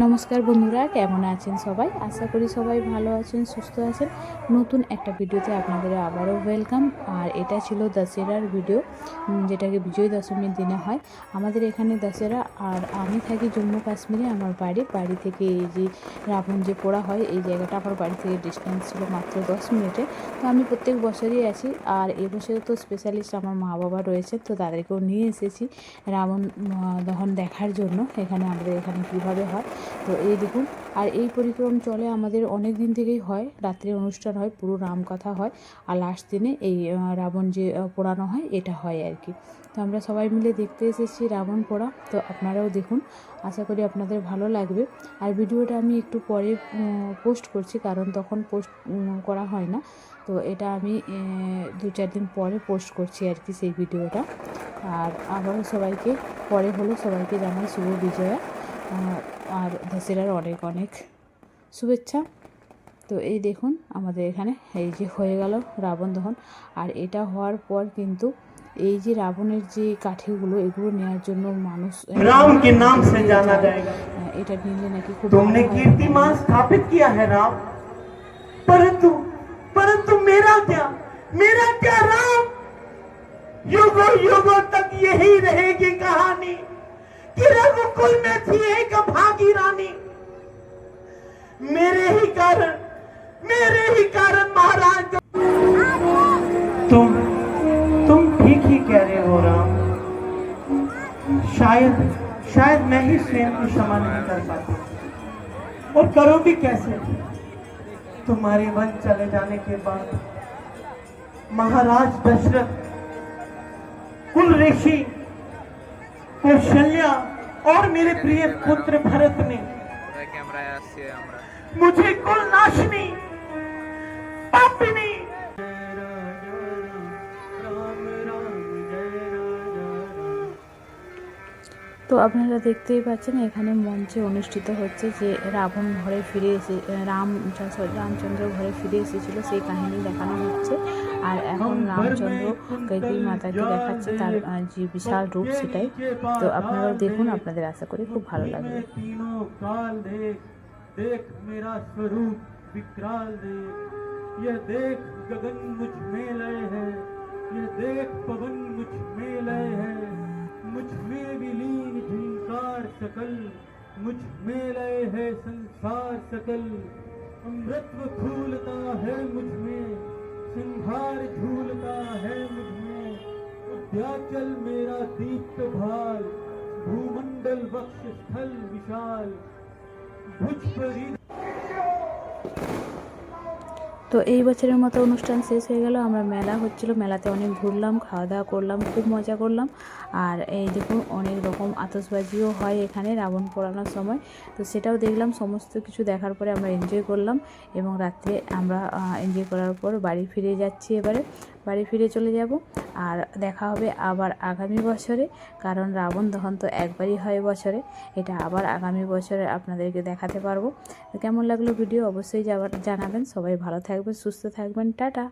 নমস্কার বন্ধুরা, কেমন আছেন সবাই? আশা করি সবাই ভালো আছেন, সুস্থ আছেন। নতুন একটা ভিডিওতে আপনাদের আবারও ওয়েলকাম আর এটা ছিল দশেরার ভিডিও যেটাকে বিজয় দশমীর দিনে হয়। আমাদের এখানে দশেরা আর আমি থাকি জম্মু কাশ্মীরে, আমার বাড়ি বাড়ি থেকে এই যে রাবণ যে পোড়া হয়, এই জায়গাটা আমার বাড়ি থেকে ডিস্টেন্স ছিল মাত্র দশ মিনিটে। তো আমি প্রত্যেক বছরই আছি, আর এবছরে তো স্পেশালিস্ট আমার মা বাবা রয়েছে, তো তাদেরকেও নিয়ে এসেছি রাবণ দহন দেখার জন্য, এখানে আমাদের এখানে কীভাবে হয়। তো এই দেখুন, আর এই পরিক্রম চলে আমাদের অনেক দিন থেকেই হয় রাত্রে অনুষ্ঠান হয়, পুরো রামকথা হয়, আর লাস্ট দিনে এই রাবণ যে পোড়ানো হয়, এটা হয় আর কি। তো আমরা সবাই মিলে দেখতে এসেছি রাবণ পোড়া, তো আপনারাও দেখুন, আশা করি আপনাদের ভালো লাগবে। আর ভিডিওটা আমি একটু পরে পোস্ট করছি, কারণ তখন পোস্ট করা হয় না। তো এটা আমি দু চার দিন পরে পোস্ট করছি আর কি সেই ভিডিওটা। আর আবারও সবাইকে, পরে হলো সবাইকে জানাই শুভ বিজয়া। আর দশেরার অনেক অনেক শুভেচ্ছা তো এই দেখুন আমাদের এখানে এই যে হয়ে গেল রাবণ দহন আর এটা হওয়ার পর কিন্তু এই যে রাবণের যে কাঠিগুলো এগুলো নেওয়ার জন্য মানুষ राम के नाम से जाना जाएगा আহ, এটা নিলে নাকি খুব तुमने ভালো হয়। कीर्तिमान स्थापित किया है राम परंतु परंतु कि रघुकुल में थी एक भागी रानी। मेरे ही कारण, मेरे ही कारण महाराज। तुम तुम ठीक ही कह रहे हो राम। शायद शायद मैं ही स्वयं को क्षमा नहीं कर पाती। और करो भी कैसे? तुम्हारे वन चले जाने के बाद महाराज दशरथ कुल ऋषि कौशल्या और मेरे प्रिय पुत्र भरत ने मुझे कुल नाशनी पापिनी তো আপনারা দেখতেই পাচ্ছেন এখানে মঞ্চে অনুষ্ঠিত হচ্ছে যে রাবণ ঘরে ফিরে এসে রাম sorry, রামচন্দ্র ঘরে ফিরে এসেছিল সেই কাহিনী দেখানো হচ্ছে আর এখন রামচন্দ্র কৈকেয়ী মাতাকে দেখাচ্ছে তার আহ, যে বিশাল রূপ সেটাই তো আপনারাও দেখুন আপনাদের আশা করি খুব ভালো লাগবে ये तीनों काल देख देख मेरा स्वरूप विकराल देख ये देख गगन मुझ में लय है ये देख पवन मुझ में लय है मुझमें विलीन झंकार सकल, मुझमें लय है संसार सकल। अमृतत्व फूलता है मुझमें, सिंहार झूलता है मुझमें। उद्याचल मेरा दीप्त भाल, भूमंडल वक्ष स्थल विशाल। भुज परी তো এই বছরের মতো অনুষ্ঠান শেষ হয়ে গেল। আমরা মেলা হচ্ছিল। মেলাতে অনেক ঘুরলাম খাওয়া দাওয়া করলাম, খুব মজা করলাম। আর এই দেখুন, অনেক রকম আতসবাজিও হয় এখানে রাবণ পোড়ানোর সময়। তো সেটাও দেখলাম, সমস্ত কিছু দেখার পরে আমরা এনজয় করলাম এবং রাত্রে আমরা এনজয় করার পর বাড়ি ফিরে যাচ্ছি এবারে। বাড়ি ফিরে চলে যাব আর দেখা হবে আবার আগামী বছরে, কারণ রাবণ দহন তো একবারই হয় বছরে। এটা আবার আগামী বছরে আপনাদেরকে দেখাতে পারব। কেমন লাগল ভিডিও অবশ্যই জানাবেন। সবাই ভালো থাকবেন সুস্থ থাকবেন টাটা।